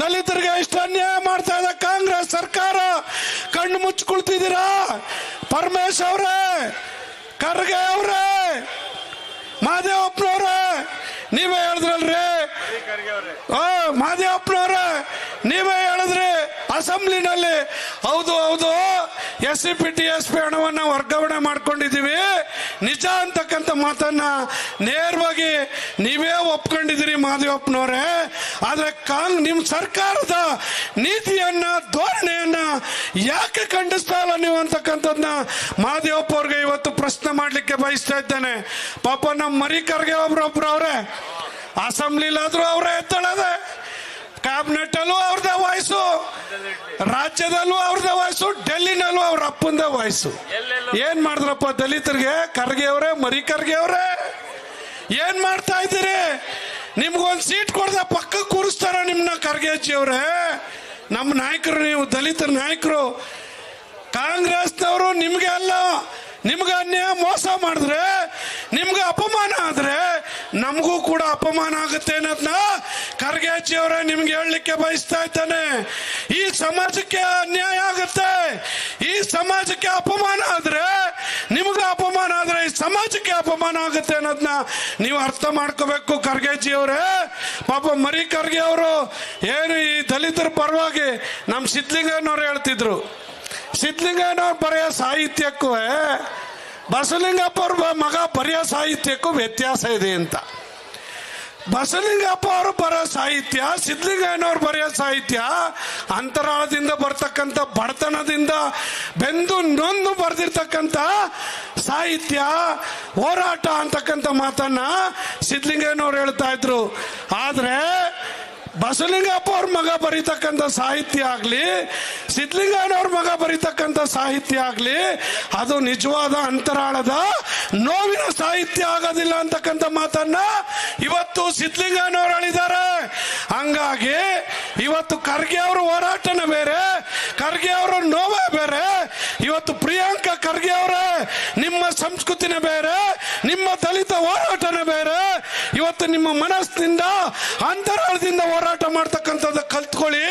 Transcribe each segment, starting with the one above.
ದಲಿತರಿಗೆ ಎಷ್ಟು ಅನ್ಯಾಯ ಮಾಡ್ತಾ ಇದೆ ಕಾಂಗ್ರೆಸ್ ಸರ್ಕಾರ, ಕಣ್ಣು ಮುಚ್ಚಿಕೊಳ್ತಿದ್ದೀರಾ ಪರಮೇಶ್ ಅವರೇ, ಖರ್ಗೆ ಅವರೇ, ಮಾದೇವಪ್ಪನವ್ರೆ, ನೀವೇ ಹೇಳಿದ್ರಲ್ರಿ? ಓ ಮಾದೇವಪ್ಪನವ್ರೆ, ನೀವೇ ಹೇಳಿದ್ರಿ? ಅಸೆಂಬ್ಲಿನಲ್ಲಿ, ಹೌದು ಹೌದು S C P T S P ಹಣವನ್ನ ವರ್ಗಾವಣೆ ಮಾಡ್ಕೊಂಡಿದ್ದೀವಿ. ನಿಜ ಅಂತಕ್ಕಂಥ ಮಾತನ್ನ ನೇರವಾಗಿ ನೀವೇ ಒಪ್ಕೊಂಡಿದ್ದೀರಿ ಮಾದೇವಪ್ಪನವ್ರೆ. ಆದ್ರೆ ಕಾಂಗ್ ನಿಮ್ಮ ಸರ್ಕಾರದ ನೀತಿಯನ್ನ, ಧೋರಣೆಯನ್ನ ಯಾಕೆ ಖಂಡಿಸ್ತಾ ಇಲ್ಲ ನೀವು ಅಂತಕ್ಕಂಥದ್ನ ಮಾದೇವಪ್ಪ ಅವ್ರಿಗೆ ಇವತ್ತು ಪ್ರಶ್ನೆ ಮಾಡ್ಲಿಕ್ಕೆ ಬಯಸ್ತಾ ಇದ್ದೇನೆ. ಪಾಪ ನಮ್ಮ ಮರಿಕರ್ಗೆ ಒಬ್ರೊಬ್ರು ಅವ್ರೆ. ಅಸೆಂಬ್ಲಿಲಾದ್ರೂ ಅವರೇ ಕ್ಯಾಬಿನೆಟ್ ಅಲ್ಲೂ ಅವ್ರದೇ ವಾಯ್ಸು ರಾಜ್ಯದಲ್ಲೂ ಅವ್ರದ ವಾಯ್ಸು ಡೆಲ್ಲಿನಲ್ಲೂ ಅವ್ರ ಅಪ್ಪಂದ ವಾಯ್ಸು ಏನ್ ಮಾಡಿದ್ರಪ್ಪ ದಲಿತರಿಗೆ ಖರ್ಗೆ ಅವರೇ ಮರಿ ಖರ್ಗೆ ಅವರೇ? ಏನ್ ಮಾಡ್ತಾ ಇದ್ದೀರಿ? ನಿಮ್ಗೊಂದು ಸೀಟ್ ಕೊಡ್ದ ಪಕ್ಕ ಕೂರಿಸ್ತಾರ ನಿಮ್ನ ಖರ್ಗೆಜ್ಜಿ ಅವರೇ. ನಮ್ಮ ನಾಯಕರು ನೀವು ದಲಿತ ನಾಯಕರು. ಕಾಂಗ್ರೆಸ್ನವರು ನಿಮ್ಗೆ ಅಲ್ಲ. ನಿಮ್ಗೆ ಅನ್ಯಾಯ ಮೋಸ ಮಾಡಿದ್ರೆ ನಿಮ್ಗೆ ಅಪಮಾನ ಆದ್ರೆ ನಮಗೂ ಕೂಡ ಅಪಮಾನ ಆಗುತ್ತೆ ಅನ್ನೋದನ್ನ ಖರ್ಗೆಜ್ಜಿ ಅವರೇ ನಿಮ್ಗೆ ಹೇಳಲಿಕ್ಕೆ ಬಯಸ್ತಾ ಇದ್ದಾನೆ. ಈ ಸಮಾಜಕ್ಕೆ ಅನ್ಯಾಯ ಆಗುತ್ತೆ. ಈ ಸಮಾಜಕ್ಕೆ ಅಪಮಾನ ಆದ್ರೆ, ನಿಮ್ಗೆ ಅಪಮಾನ ಆದ್ರೆ ಈ ಸಮಾಜಕ್ಕೆ ಅಪಮಾನ ಆಗುತ್ತೆ ಅನ್ನೋದನ್ನ ನೀವು ಅರ್ಥ ಮಾಡ್ಕೋಬೇಕು ಖರ್ಗೆಜಿ ಅವರೇ ಪಾಪ ಮರಿ ಖರ್ಗೆ ಅವರು ಏನು ಈ ದಲಿತರ ಪರವಾಗಿ ನಮ್ಮ ಸಿದ್ಧಲಿಂಗನವ್ರು ಹೇಳ್ತಿದ್ರು. ಸಿದ್ಧಲಿಂಗನವ್ರು ಬರೆಯೋ ಸಾಹಿತ್ಯಕ್ಕೂ ಬಸಲಿಂಗಪ್ಪ ಮಗ ಬರೆಯೋ ಸಾಹಿತ್ಯಕ್ಕೂ ವ್ಯತ್ಯಾಸ ಇದೆ ಅಂತ. ಬಸಲಿಂಗಪ್ಪ ಅವರು ಬರೋ ಸಾಹಿತ್ಯ, ಸಿದ್ಧಲಿಂಗಯ್ಯನವ್ರು ಬರೆಯೋ ಸಾಹಿತ್ಯ, ಅಂತರಾಳದಿಂದ ಬರ್ತಕ್ಕಂಥ ಬಡತನದಿಂದ ಬೆಂದು ನೊಂದು ಬರೆದಿರ್ತಕ್ಕಂಥ ಸಾಹಿತ್ಯ, ಹೋರಾಟ ಅಂತಕ್ಕಂಥ ಮಾತನ್ನ ಸಿದ್ಧಲಿಂಗಯ್ಯನವ್ರು ಹೇಳ್ತಾ ಇದ್ರು. ಆದರೆ ಬಸಲಿಂಗಪ್ಪ ಅವ್ರ ಮಗ ಬರೀತಕ್ಕಂಥ ಸಾಹಿತ್ಯ ಆಗಲಿ ಸಿದ್ಲಿಂಗಯ್ಯನವ್ರ ಮಗ ಬರೀತಕ್ಕಂಥ ಸಾಹಿತ್ಯ ಆಗಲಿ, ಅದು ನಿಜವಾದ ಅಂತರಾಳದ ನೋವಿನ ಸಾಹಿತ್ಯ ಆಗೋದಿಲ್ಲ ಅಂತಕ್ಕಂಥ ಮಾತನ್ನ ಇವತ್ತು ಸಿದ್ಲಿಂಗಯ್ಯನವ್ರು ಹೇಳಿದ್ದಾರೆ ಹಂಗಾಗಿ ಇವತ್ತು ಖರ್ಗೆ ಅವರ ಹೋರಾಟನ ಬೇರೆ, ಖರ್ಗೆ ಅವರ ನೋವೇ ಬೇರೆ, ಇವತ್ತು ಪ್ರಿಯಾಂಕಾ ಖರ್ಗೆ ಅವರೇ ನಿಮ್ಮ ಸಂಸ್ಕೃತಿನೇ ಬೇರೆ, ನಿಮ್ಮ ದಲಿತ ಹೋರಾಟನೇ ಬೇರೆ. ಇವತ್ತು ನಿಮ್ಮ ಮನಸ್ಸಿನಿಂದ, ಅಂತರಾಳದಿಂದ ಹೋರಾಟ ಮಾಡ್ತಕ್ಕಂಥದ್ದು ಕಲ್ತ್ಕೊಳ್ಳಿ.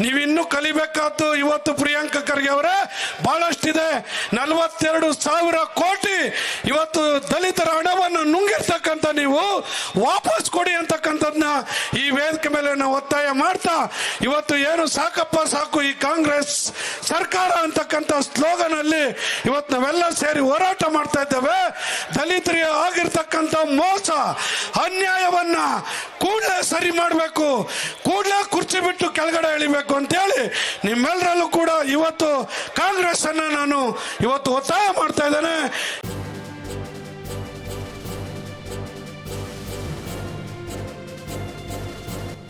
ನೀವು ಇನ್ನು ಕಲಿಬೇಕಾದ್ದು ಇವತ್ತು ಪ್ರಿಯಾಂಕಾ ಖರ್ಗೆ ಅವರೇ. ಬಹಳಷ್ಟಿದೆ. ನಲವತ್ತೆರಡು ಸಾವಿರ ಕೋಟಿ ಇವತ್ತು ದಲಿತರ ಹಣವನ್ನು ನುಂಗಿರ್ತಕ್ಕಂಥ ನೀವು ವಾಪಸ್ ಕೊಡಿ ಅಂತಕ್ಕಂಥದ್ನ ಈ ವೇದಿಕೆ ಮೇಲೆ ನಾವು ಒತ್ತಾಯ ಮಾಡ್ತಾ, ಇವತ್ತು ಏನು ಸಾಕಪ್ಪ ಸಾಕು ಈ ಕಾಂಗ್ರೆಸ್ ಸರ್ಕಾರ ಅಂತಕ್ಕಂಥ ಸ್ಲೋಗನ್ ಅಲ್ಲಿ ಇವತ್ತು ನಾವೆಲ್ಲ ಸೇರಿ ಹೋರಾಟ ಮಾಡ್ತಾ ಇದ್ದೇವೆ. ದಲಿತರಿಗೆ ಆಗಿರ್ತಕ್ಕಂಥ ಮೋಸ, ಅನ್ಯಾಯವನ್ನ ಕೂಡಲೇ ಸರಿ ಮಾಡಬೇಕು, ಕೂಡಲೇ ಕುರ್ಚಿ ಬಿಟ್ಟು ಕೆಳಗಡೆ ಎಳಿಬೇಕು ಅಂತೇಳಿ ನಿಮ್ಮೆಲ್ಲರಲ್ಲೂ ಕೂಡ ಇವತ್ತು ಕಾಂಗ್ರೆಸ್ ಅನ್ನ ನಾನು ಇವತ್ತು ಒತ್ತಾಯ ಮಾಡ್ತಾ ಇದ್ದೇನೆ.